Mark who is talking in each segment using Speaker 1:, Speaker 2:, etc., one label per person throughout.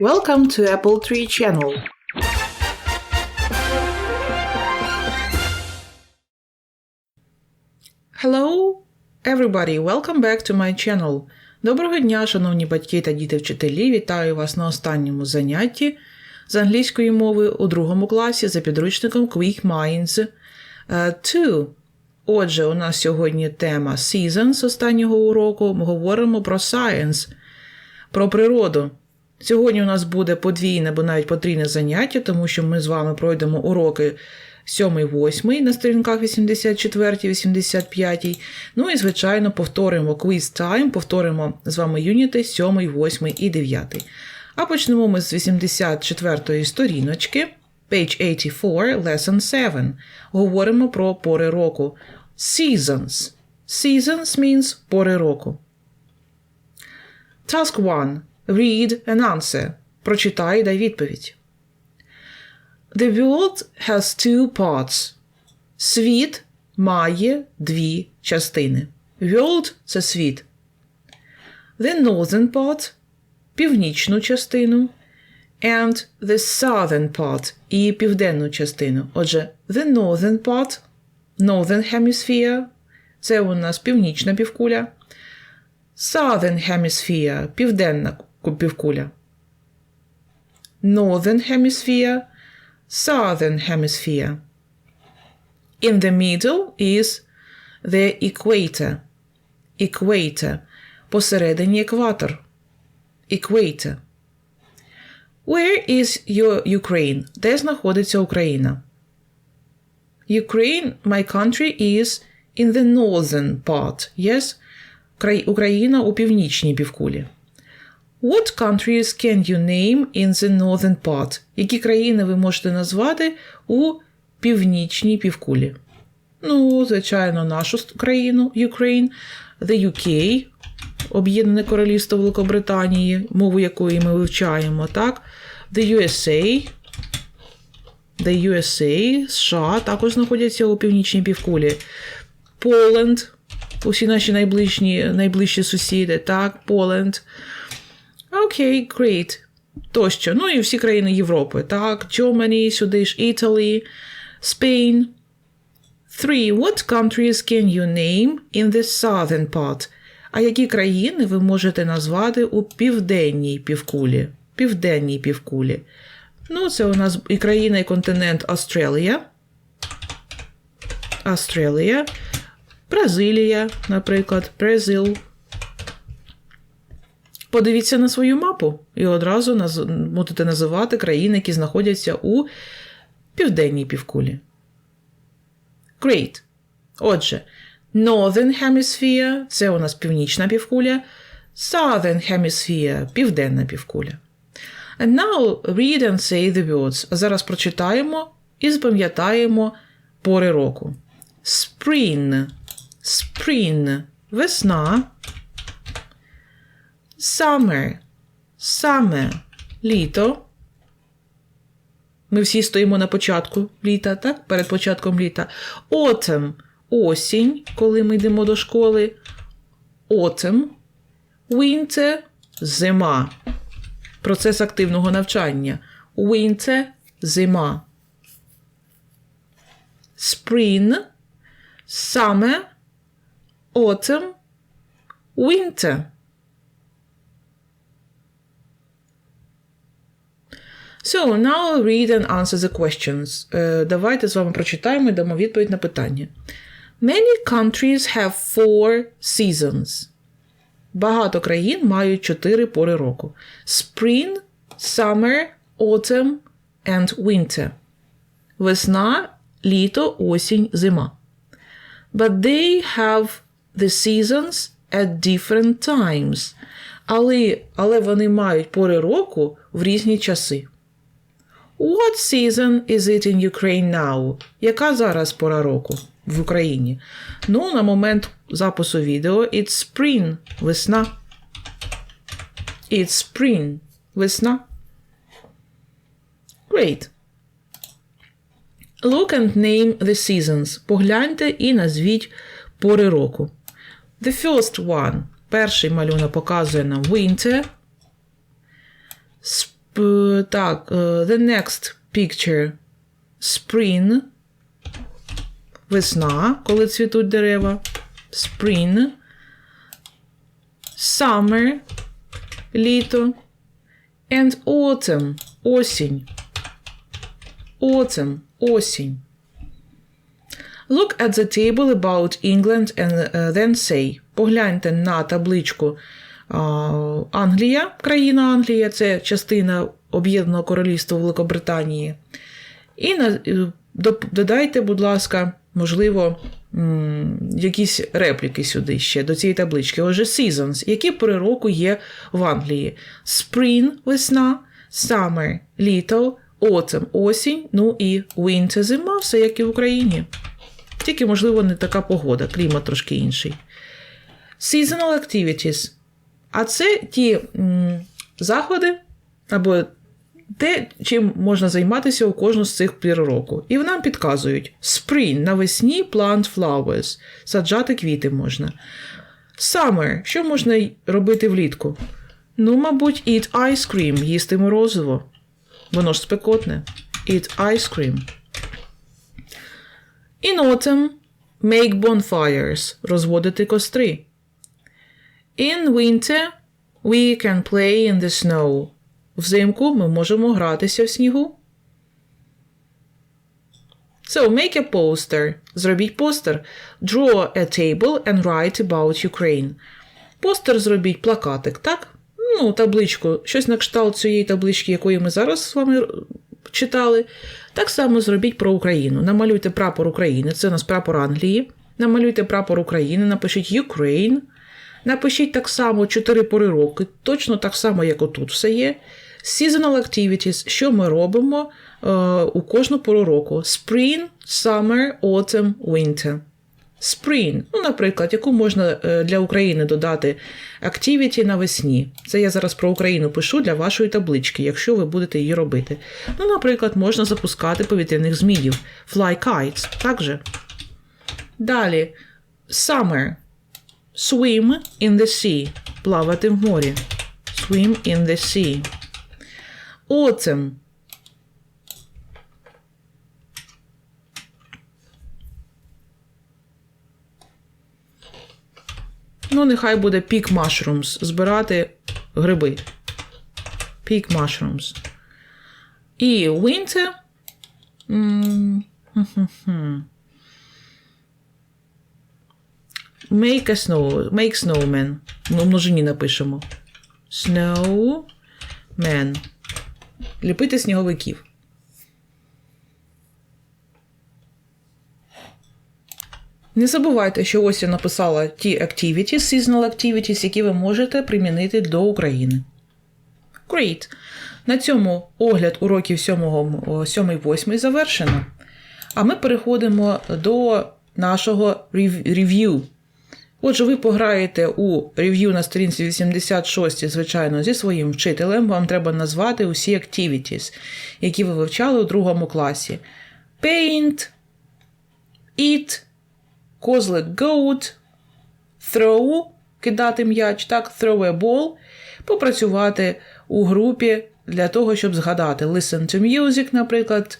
Speaker 1: Welcome to Apple Tree Channel. Hello, everybody! Welcome back to my channel. Доброго дня, шановні батьки та діти-вчителі. Вітаю вас на останньому занятті з англійської мови у другому класі за підручником Quick Minds 2. Отже, у нас сьогодні тема Seasons останнього уроку. Ми говоримо про Science, про природу. Сьогодні у нас буде подвійне або навіть потрійне заняття, тому що ми з вами пройдемо уроки 7-8 на сторінках 84-85. Ну і, звичайно, повторимо quiz time, повторимо з вами юніти 7, 8 і 9. А почнемо ми з 84-ї сторіночки. Page 84, Lesson 7. Говоримо про пори року. Seasons. Seasons means пори року. Task 1. Read and answer. Прочитай дай відповідь. The world has two parts. Світ має дві частини. World – це світ. The northern part – північну частину. And the southern part і південну частину. Отже, the northern part – northern hemisphere – це у нас північна півкуля. Southern hemisphere – південна півкуля. Northern hemisphere – southern hemisphere. In the middle is the equator. Equator. Посередині екватор. Equator. Where is your Ukraine? Де знаходиться Україна? Ukraine, my country, is in the northern part. Yes? Україна у північній півкулі. What countries can you name in the northern part? Які країни ви можете назвати у північній півкулі? Ну, звичайно, нашу країну Ukraine, the UK, Об'єднане Королівство Великобританії, мову якої ми вивчаємо, так? The USA, The USA, США також знаходяться у північній півкулі. Poland, усі наші найближчі, найближчі сусіди, так, Poland. Окей, okay, great. Тощо. Ну і всі країни Європи. Так, Germany, сюди ж Italy, Spain. Three. What countries can you name in the southern part? А які країни ви можете назвати у південній півкулі? Південній півкулі. Ну, це у нас і країна, і континент Австралія. Австралія. Бразилія, наприклад, Бразил. Подивіться на свою мапу і одразу наз... будете називати країни, які знаходяться у південній півкулі. Great. Отже, Northern Hemisphere це у нас північна півкуля, Southern Hemisphere південна півкуля. And now read and say the words. Зараз прочитаємо і запам'ятаємо пори року. Spring. Spring. Весна. Summer. Summer. Літо. Ми всі стоїмо на початку літа, так? Перед початком літа. Autumn. Осінь, коли ми йдемо до школи. Autumn. Winter. Зима. Процес активного навчання. Winter. Зима. Spring. Summer. Autumn. Winter. So, now read and answer the questions. Uh, давайте з вами прочитаємо і дамо відповідь на питання. Many countries have four seasons. Багато країн мають чотири пори року: Spring, Summer, Autumn and Winter. Весна, літо, осінь, зима. But they have the seasons at different times. Але, але вони мають пори року в різні часи. What season is it in Ukraine now? Яка зараз пора року в Україні? Ну, на момент запису відео it's spring. Весна. It's spring. Весна. Great. Look and name the seasons. Погляньте і назвіть пори року. The first one. Перший малюнок показує нам winter. Е, Так, е, the next picture. Spring. Весна, коли цвітуть дерева. Spring. Summer. Літо. And autumn. Осінь. Autumn. Осінь. Look at the table about England and uh, then say. Погляньте на табличку Англія, країна Англія, це частина Об'єднаного Королівства Великобританії. І е, додайте, будь ласка, можливо, якісь репліки сюди ще до цієї таблички. Отже, seasons. Які пори року є в Англії? Spring – весна, summer – літо, autumn – осінь, ну і winter – зима, все як і в Україні. Тільки, можливо, не така погода, клімат трошки інший. Seasonal activities. А це ті м, заходи або те, чим можна займатися у кожну з цих пір року. І нам підказують: Spring навесні plant flowers. Саджати квіти можна. Summer. Що можна робити влітку? Ну, мабуть, eat ice cream, їсти морозиво. Воно ж спекотне. Eat ice cream. In autumn make bonfires розводити костри. In winter we can play in the snow. Взимку ми можемо гратися в снігу. So make a poster. Зробіть постер. Draw a table and write about Ukraine. Постер зробіть плакатик, так? Ну, табличку, щось на кшталт цієї таблички, якої ми зараз з вами читали. Так само зробіть про Україну. Намалюйте прапор України, це у нас прапор Англії. Намалюйте прапор України, напишіть Ukraine. Напишіть так само 4 пори роки, точно так само, як отут все є. Seasonal activities, що ми робимо е, у кожну пору року: Spring, Summer, Autumn, Winter. Spring, ну, наприклад, яку можна е, для України додати activity навесні. Це я зараз про Україну пишу для вашої таблички, якщо ви будете її робити. Ну, наприклад, можна запускати повітряних зміїв, fly kites, так же. Далі, summer. Swim in the sea. Плавати в морі. Swim in the sea. Autumn. Ну, нехай буде pick mushrooms. Збирати гриби. Pick mushrooms. І winter. М, хм-хм-хм. Make a snow, make snowman. Ну, множині напишемо. Snowman. Ліпити сніговиків. Не забувайте, що ось я написала ті activities, seasonal activities, які ви можете примінити до України. Great. На цьому огляд уроків 7-8 завершено. А ми переходимо до нашого рев- рев'ю. Отже, ви пограєте у рев'ю на сторінці 86, звичайно, зі своїм вчителем. Вам треба назвати усі activities, які ви вивчали у другому класі: Paint, Eat, Козлик goat, Throw кидати м'яч, так, throw a ball, попрацювати у групі для того, щоб згадати. Listen to music, наприклад.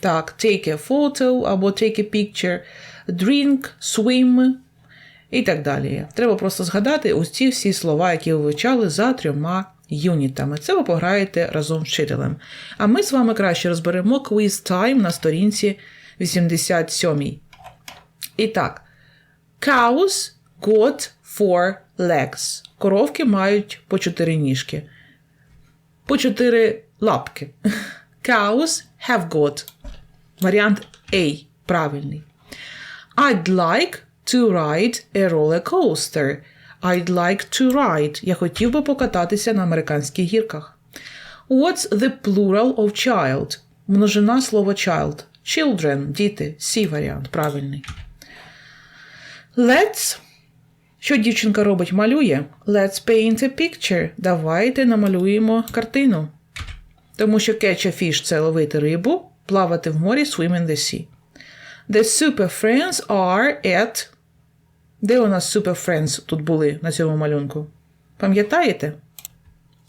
Speaker 1: Так, take a photo або take a picture, drink, swim і так далі. Треба просто згадати ось ці всі слова, які ви вивчали за трьома юнітами. Це ви пограєте разом з вчителем. А ми з вами краще розберемо quiz time на сторінці 87. І так, cows got four legs. Коровки мають по чотири ніжки. По чотири лапки. Cows have got. Варіант A. Правильний. I'd like to ride a roller coaster. I'd like to ride. Я хотів би покататися на американських гірках. What's the plural of child? Множина слова child. Children, діти. C варіант, правильний. Let's. Що дівчинка робить? Малює. Let's paint a picture. Давайте намалюємо картину. Тому що catch a fish – це ловити рибу, плавати в морі swim in the sea. The super friends are at. Де у нас super friends тут були на цьому малюнку? Пам'ятаєте?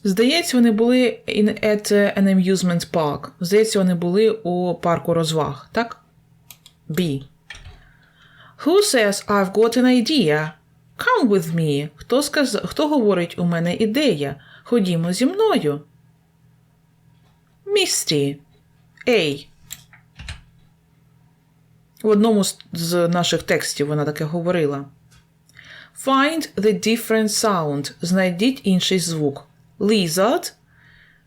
Speaker 1: Здається, вони були in at an amusement park. Здається, вони були у парку розваг, так? B. Who says I've got an idea? Come with me. Хто, сказ... Хто говорить, у мене ідея? Ходімо зі мною. Місті. A. В одному з наших текстів вона таке говорила. Find the different sound. Знайдіть інший звук. Lizard,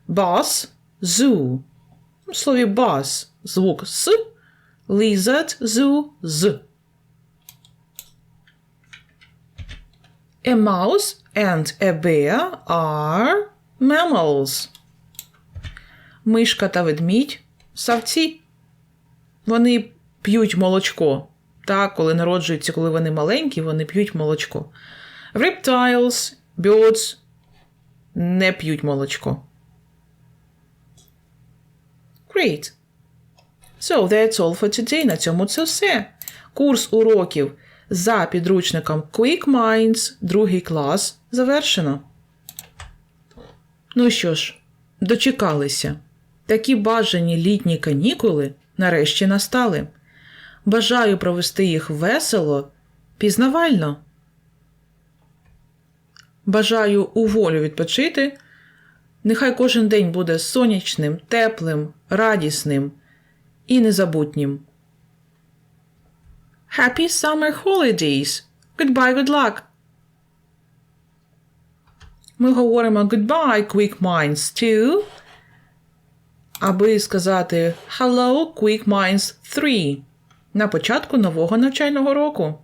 Speaker 1: bass, zoo. В слові bass звук с, lizard, zoo, з. A mouse and a bear are mammals. Мишка та ведмідь савці. Вони п'ють молочко. Так, коли народжуються, коли вони маленькі, вони п'ють молочко. Reptiles, birds не п'ють молочко. Great. So that's all for today. На цьому це все. Курс уроків за підручником Quick Minds, другий клас, завершено. Ну що ж, дочекалися. Такі бажані літні канікули нарешті настали. Бажаю провести їх весело, пізнавально. Бажаю у волю відпочити. Нехай кожен день буде сонячним, теплим, радісним і незабутнім. Happy summer holidays! Goodbye, good luck! Ми говоримо goodbye, quick minds to, аби сказати hello, quick minds 3 на початку нового навчального року.